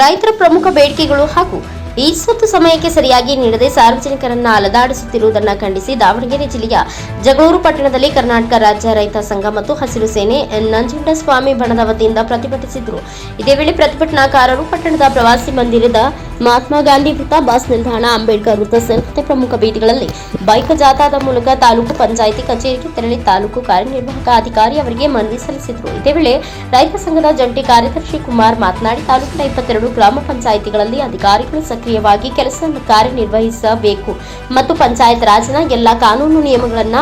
ರೈತರ ಪ್ರಮುಖ ಬೇಡಿಕೆಗಳು ಹಾಗೂ ಈ ಸಮಯಕ್ಕೆ ಸರಿಯಾಗಿ ನೀಡದೆ ಸಾರ್ವಜನಿಕರನ್ನ ಅಲದಾಡಿಸುತ್ತಿರುವುದನ್ನು ಖಂಡಿಸಿ ದಾವಣಗೆರೆ ಜಿಲ್ಲೆಯ ಜಗಳೂರು ಪಟ್ಟಣದಲ್ಲಿ ಕರ್ನಾಟಕ ರಾಜ್ಯ ರೈತ ಸಂಘ ಮತ್ತು ಹಸಿರು ಸೇನೆ ನಂಜುಂಡಸ್ವಾಮಿ ಬಣದ ವತಿಯಿಂದ ಪ್ರತಿಭಟಿಸಿದರು. ಇದೇ ವೇಳೆ ಪ್ರತಿಭಟನಾಕಾರರು ಪಟ್ಟಣದ ಪ್ರವಾಸಿ ಮಂದಿರದ ಮಹಾತ್ಮ ಗಾಂಧಿ ವೃತ್ತ ಬಸ್ ನಿಲ್ದಾಣ, ಅಂಬೇಡ್ಕರ್ ವೃತ್ತ ಸೇರಿದಂತೆ ಪ್ರಮುಖ ಬೀದಿಗಳಲ್ಲಿ ಬೈಕ್ ಜಾಥಾದ ಮೂಲಕ ತಾಲೂಕು ಪಂಚಾಯಿತಿ ಕಚೇರಿಗೆ ತೆರಳಿ ತಾಲೂಕು ಕಾರ್ಯನಿರ್ವಾಹಕ ಅಧಿಕಾರಿ ಅವರಿಗೆ ಮನವಿ ಸಲ್ಲಿಸಿದರು. ಇದೇ ವೇಳೆ ರೈತ ಸಂಘದ ಜಂಟಿ ಕಾರ್ಯದರ್ಶಿ ಕುಮಾರ್ ಮಾತನಾಡಿ, ತಾಲೂಕಿನ ಇಪ್ಪತ್ತೆರಡು ಗ್ರಾಮ ಪಂಚಾಯಿತಿಗಳಲ್ಲಿ ಅಧಿಕಾರಿಗಳು ಸಕ್ರಿಯವಾಗಿ ಕೆಲಸ ಕಾರ್ಯನಿರ್ವಹಿಸಬೇಕು ಮತ್ತು ಪಂಚಾಯತ್ ರಾಜ್ನ ಎಲ್ಲ ಕಾನೂನು ನಿಯಮಗಳನ್ನ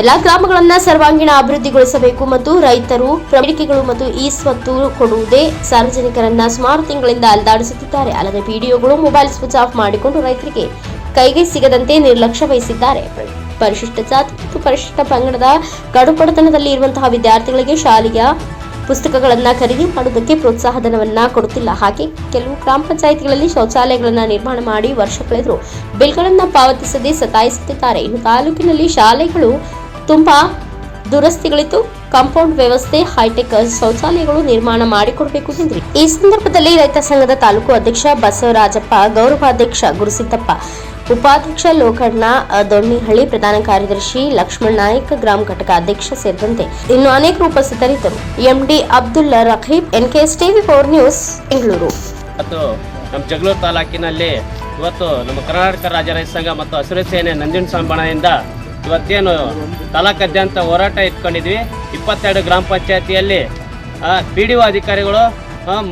ಎಲ್ಲಾ ಗ್ರಾಮಗಳನ್ನ ಸರ್ವಾಂಗೀಣ ಅಭಿವೃದ್ಧಿಗೊಳಿಸಬೇಕು ಮತ್ತು ರೈತರು ಪ್ರಮಿಕೆಗಳು ಮತ್ತು ಈ ಸ್ವತ್ತು ಕೊಡುವುದೇ ಸಾರ್ವಜನಿಕರನ್ನ ಸುಮಾರು ತಿಂಗಳಿಂದ ಅಲ್ದಾಡಿಸುತ್ತಿದ್ದಾರೆ. ಅಲ್ಲದೆ ಪಿಡಿಒಗಳು ಮೊಬೈಲ್ ಸ್ವಿಚ್ ಆಫ್ ಮಾಡಿಕೊಂಡು ರೈತರಿಗೆ ಕೈಗೆ ಸಿಗದಂತೆ ನಿರ್ಲಕ್ಷ್ಯ ವಹಿಸಿದ್ದಾರೆ. ಪರಿಶಿಷ್ಟ ಜಾತಿ ಮತ್ತು ಪರಿಶಿಷ್ಟ ಪಂಗಡದ ಕಡುಪಡತನದಲ್ಲಿ ಇರುವಂತಹ ವಿದ್ಯಾರ್ಥಿಗಳಿಗೆ ಶಾಲೆಯ ಪುಸ್ತಕಗಳನ್ನು ಖರೀದಿ ಮಾಡುವುದಕ್ಕೆ ಪ್ರೋತ್ಸಾಹಧನವನ್ನ ಕೊಡುತ್ತಿಲ್ಲ. ಹಾಗೆ ಕೆಲವು ಗ್ರಾಮ ಪಂಚಾಯಿತಿಗಳಲ್ಲಿ ಶೌಚಾಲಯಗಳನ್ನು ನಿರ್ಮಾಣ ಮಾಡಿ ವರ್ಷ ಕಳೆದರೂ ಬಿಲ್ಗಳನ್ನು ಪಾವತಿಸದೆ ಸತಾಯಿಸುತ್ತಿದ್ದಾರೆ. ಇನ್ನು ತಾಲೂಕಿನಲ್ಲಿ ಶಾಲೆಗಳು ತುಂಬಾ ದುರಸ್ತಿಗಳಿತ್ತು ಕಾಂಪೌಂಡ್ ವ್ಯವಸ್ಥೆ, ಹೈಟೆಕ್ ಶೌಚಾಲಯಗಳು ನಿರ್ಮಾಣ ಮಾಡಿಕೊಡಬೇಕು ಎಂದರು ಈ ಸಂದರ್ಭದಲ್ಲಿ ರೈತ ಸಂಘದ ತಾಲೂಕು ಅಧ್ಯಕ್ಷ ಬಸವರಾಜಪ್ಪ, ಗೌರವಾಧ್ಯಕ್ಷ ಗುರುಸಿದ್ದಪ್ಪ, ಉಪಾಧ್ಯಕ್ಷ ಲೋಕಣ್ಣ, ದೊಣ್ಣಿಹಳ್ಳಿ ಪ್ರಧಾನ ಕಾರ್ಯದರ್ಶಿ ಲಕ್ಷ್ಮಣ್ ನಾಯಕ್, ಗ್ರಾಮ ಘಟಕ ಅಧ್ಯಕ್ಷ ಸೇರಿದಂತೆ ಇನ್ನು ಅನೇಕರು ಉಪಸ್ಥಿತರಿದ್ದರು. MD Abdul Rakeeb NKS TV four news, Bengaluru. ಮತ್ತು ನಮ್ಮ ಜಗಳೂರು ತಾಲೂಕಿನಲ್ಲಿ ಇವತ್ತು ನಮ್ಮ ಕರ್ನಾಟಕ ರಾಜ್ಯ ರೈತ ಸಂಘ ಮತ್ತು ಹಸಿರು ಸೇನೆ ನಂಜುಂಡ ಸಂಬಳದಿಂದ ಇವತ್ತೇನು ತಾಲೂಕಾದ್ಯಂತ ಹೋರಾಟ ಇಟ್ಕೊಂಡಿದ್ವಿ. ಇಪ್ಪತ್ತೆರಡು ಗ್ರಾಮ ಪಂಚಾಯತಿಯಲ್ಲಿ ಪಿ ಡಿ ಒ ಅಧಿಕಾರಿಗಳು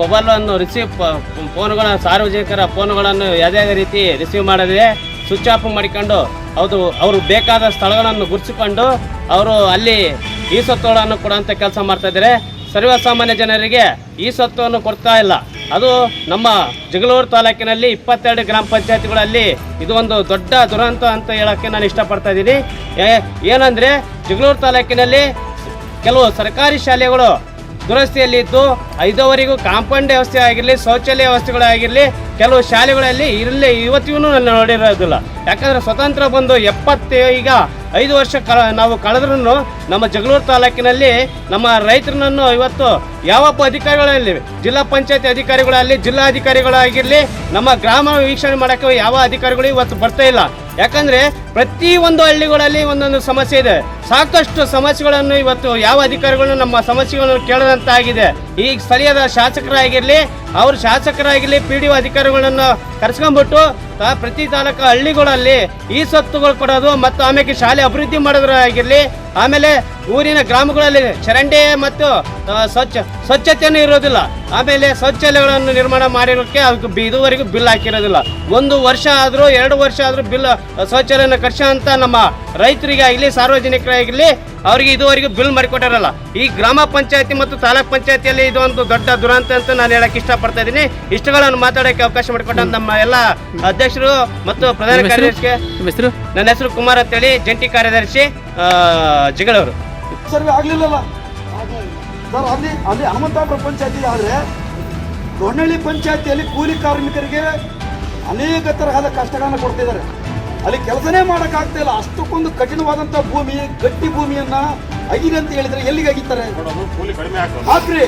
ಮೊಬೈಲನ್ನು ರಿಸೀವ್ ಫೋನ್ಗಳ, ಸಾರ್ವಜನಿಕರ ಫೋನ್ಗಳನ್ನು ಯಾವುದೇ ರೀತಿ ರಿಸೀವ್ ಮಾಡದೆ ಸ್ವಿಚ್ ಆಫ್ ಮಾಡಿಕೊಂಡು ಅದು ಅವರು ಬೇಕಾದ ಸ್ಥಳಗಳನ್ನು ಗುರುತಿಸಿಕೊಂಡು ಅವರು ಅಲ್ಲಿ ಈ ಸ್ವತ್ತುಗಳನ್ನು ಕೊಡುವಂಥ ಕೆಲಸ ಮಾಡ್ತಾ ಇದ್ದಾರೆ. ಸರ್ವಸಾಮಾನ್ಯ ಜನರಿಗೆ ಈ ಸ್ವತ್ತನ್ನು ಕೊಡ್ತಾ ಇಲ್ಲ. ಅದು ನಮ್ಮ ಜಗಳೂರು ತಾಲೂಕಿನಲ್ಲಿ ಇಪ್ಪತ್ತೆರಡು ಗ್ರಾಮ ಪಂಚಾಯತ್ಗಳಲ್ಲಿ ಇದು ಒಂದು ದೊಡ್ಡ ದುರಂತ ಅಂತ ಹೇಳೋಕ್ಕೆ ನಾನು ಇಷ್ಟಪಡ್ತಾ ಇದ್ದೀನಿ. ಏನಂದರೆ ಜಗಳೂರು ತಾಲೂಕಿನಲ್ಲಿ ಕೆಲವು ಸರ್ಕಾರಿ ಶಾಲೆಗಳು ದುರಸ್ತಿಯಲ್ಲಿ ಇದ್ದು ಐದವರೆಗೂ ಕಾಂಪೌಂಡ್ ವ್ಯವಸ್ಥೆ ಆಗಿರಲಿ, ಶೌಚಾಲಯ ವ್ಯವಸ್ಥೆಗಳಾಗಿರಲಿ ಕೆಲವು ಶಾಲೆಗಳಲ್ಲಿ ಇರಲಿ, ಇವತ್ತಿಗೂ ನಾನು ನೋಡಿರೋದಿಲ್ಲ. ಯಾಕಂದರೆ ಸ್ವತಂತ್ರ ಬಂದು ಎಪ್ಪತ್ತು, ಈಗ ಐದು ವರ್ಷ ಕ ನಾವು ಕಳೆದ್ರೂ ನಮ್ಮ ಜಗಳೂರು ತಾಲೂಕಿನಲ್ಲಿ ನಮ್ಮ ರೈತರನ್ನು ಇವತ್ತು ಯಾವೊಬ್ಬ ಅಧಿಕಾರಿಗಳಲ್ಲಿ ಜಿಲ್ಲಾ ಪಂಚಾಯತಿ ಅಧಿಕಾರಿಗಳಾಗಲಿ, ಜಿಲ್ಲಾಧಿಕಾರಿಗಳಾಗಿರಲಿ, ನಮ್ಮ ಗ್ರಾಮ ವೀಕ್ಷಣೆ ಮಾಡೋಕ್ಕೆ ಯಾವ ಅಧಿಕಾರಿಗಳು ಇವತ್ತು ಬರ್ತಾ ಇಲ್ಲ. ಯಾಕಂದರೆ ಪ್ರತಿ ಒಂದು ಹಳ್ಳಿಗಳಲ್ಲಿ ಒಂದೊಂದು ಸಮಸ್ಯೆ ಇದೆ. ಸಾಕಷ್ಟು ಸಮಸ್ಯೆಗಳನ್ನು ಇವತ್ತು ಯಾವ ಅಧಿಕಾರಿಗಳು ನಮ್ಮ ಸಮಸ್ಯೆಗಳನ್ನು ಕೇಳದಂತಾಗಿದೆ. ಈ ಸ್ಥಳೀಯದ ಶಾಸಕರಾಗಿರಲಿ, ಅವ್ರ ಶಾಸಕರಾಗಿರಲಿ ಪಿ ಡಿ ಒ ಅಧಿಕಾರಿಗಳನ್ನು ಕರೆಸ್ಕೊಂಡ್ಬಿಟ್ಟು ಪ್ರತಿ ತಾಲೂಕು ಹಳ್ಳಿಗಳಲ್ಲಿ ಈ ಸ್ವತ್ತುಗಳು ಕೊಡೋದು ಮತ್ತು ಆಮೇಲೆ ಶಾಲೆ ಅಭಿವೃದ್ಧಿ ಮಾಡೋದ್ರಾಗಿರಲಿ ಆಮೇಲೆ ಊರಿನ ಗ್ರಾಮಗಳಲ್ಲಿ ಚರಂಡಿ ಮತ್ತು ಸ್ವಚ್ಛ ಸ್ವಚ್ಛತೆಯನ್ನು ಇರೋದಿಲ್ಲ. ಆಮೇಲೆ ಶೌಚಾಲಯಗಳನ್ನು ನಿರ್ಮಾಣ ಮಾಡಿರೋಕ್ಕೆ ಅದಕ್ಕೆ ಬಿ- ಇದುವರೆಗೂ ಬಿಲ್ ಹಾಕಿರೋದಿಲ್ಲ. ಒಂದು ವರ್ಷ ಆದರೂ ಎರಡು ವರ್ಷ ಆದರೂ ಬಿಲ್ ಶೌಚಾಲಯನ ಕಟ್ಸೋ ಅಂತ ನಮ್ಮ ರೈತರಿಗೆ ಆಗಲಿ ಸಾರ್ವಜನಿಕರಾಗಿರಲಿ ಅವರಿಗೆ ಇದುವರೆಗೂ ಬಿಲ್ ಮಾಡಿಕೊಟ್ಟಿರಲ್ಲ. ಈ ಗ್ರಾಮ ಪಂಚಾಯತಿ ಮತ್ತು ತಾಲೂಕ್ ಪಂಚಾಯತಿಯಲ್ಲಿ ಇದು ಒಂದು ದೊಡ್ಡ ದುರಂತ ಅಂತ ನಾನು ಹೇಳಕ್ಕೆ ಇಷ್ಟಪಡ್ತಾ ಇದ್ದೀನಿ. ಇಷ್ಟಗಳನ್ನು ಮಾತಾಡೋಕ್ಕೆ ಅವಕಾಶ ಮಾಡಿಕೊಟ್ಟ ನಮ್ಮ ಎಲ್ಲ ಅಧ್ಯಕ್ಷರು ಮತ್ತು ಪ್ರಧಾನ ಕಾರ್ಯದರ್ಶಿಗೆ ನಿಮ್ಮ ಹೆಸರು? ನನ್ನ ಹೆಸರು ಕುಮಾರ್ ಅಂತೇಳಿ ಜಂಟಿ ಕಾರ್ಯದರ್ಶಿ. ಆ, ಜಗಳೂರು ಸರ್ವೆ ಆಗ್ಲಿಲ್ಲಲ್ಲ. ಸರ್ ಅಲ್ಲಿ ಅಲ್ಲಿ ಹನುಮಂತಾಪುರ ಪಂಚಾಯತಿ ಆದ್ರೆ ದೊಣ್ಣಳ್ಳಿ ಪಂಚಾಯತಿಯಲ್ಲಿ ಕೂಲಿ ಕಾರ್ಮಿಕರಿಗೆ ಅನೇಕ ತರಹದ ಕಷ್ಟಗಳನ್ನು ಕೊಡ್ತಿದ್ದಾರೆ. ಅಲ್ಲಿ ಕೆಲಸನೇ ಮಾಡೋಕ್ಕಾಗ್ತಾ ಇಲ್ಲ. ಅಷ್ಟಕ್ಕೊಂದು ಕಠಿಣವಾದಂಥ ಭೂಮಿ ಗಟ್ಟಿ ಭೂಮಿಯನ್ನ ಅಗಿರಿ ಅಂತ ಹೇಳಿದ್ರೆ ಎಲ್ಲಿಗೆ ಅಗಿತಾರೆ ಹಾಕ್ರಿ.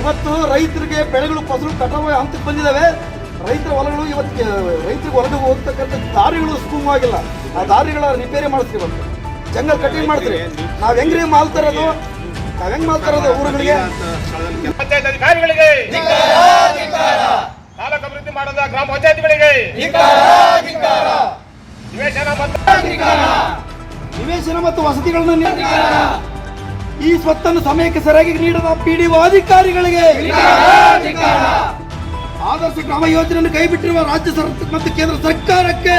ಇವತ್ತು ರೈತರಿಗೆ ಬೆಳೆಗಳು ಫಸಲು ಕಟಾವು ಹಂತಕ್ಕೆ ಬಂದಿದ್ದಾವೆ ರೈತರ ಹೊಲಗಳು ಇವತ್ತು ರೈತರಿಗೆ ಹೊರಗೆ ಹೋಗ್ತಕ್ಕಂಥ ದಾರಿಗಳು ಸುಗಮವಾಗಿಲ್ಲ. ಆ ದಾರಿಗಳ ರಿಪೇರಿ ಮಾಡಿಸ್ತೀವಿ ಇವತ್ತು ಜಂಗಲ್ ಕಟಿಂಗ್ ಮಾಡ್ತೀರಿ. ನಾವ್ ಹೆಂಗ್ರಿ ಮಾಲ್ ತರೋದು ನಾವ್ ಹೆಂಗ್ ಮಾಲ್ ತರೋದು ಊರುಗಳಿಗೆ? ಪಂಚಾಯತ್ ಅಧಿಕಾರಿಗಳಿಗೆ. ತಾಲೂಕು ಅಭಿವೃದ್ಧಿ ಮಾಡದ ಗ್ರಾಮ ಪಂಚಾಯತಿಗಳಿಗೆ. ನಿವೇಶನ ಮತ್ತು ನಿವೇಶನ ಮತ್ತು ವಸತಿಗಳನ್ನ ಈ ಸ್ವತ್ತನ್ನು ಸಮಯಕ್ಕೆ ಸರಿಯಾಗಿ ನೀಡದ ಪಿಡಿಒ ಅಧಿಕಾರಿಗಳಿಗೆ. ಆದರ್ಶ ಗ್ರಾಮ ಯೋಜನೆಯನ್ನು ಕೈಬಿಟ್ಟಿರುವ ರಾಜ್ಯ ಸರ್ಕಾರ ಮತ್ತು ಕೇಂದ್ರ ಸರ್ಕಾರಕ್ಕೆ.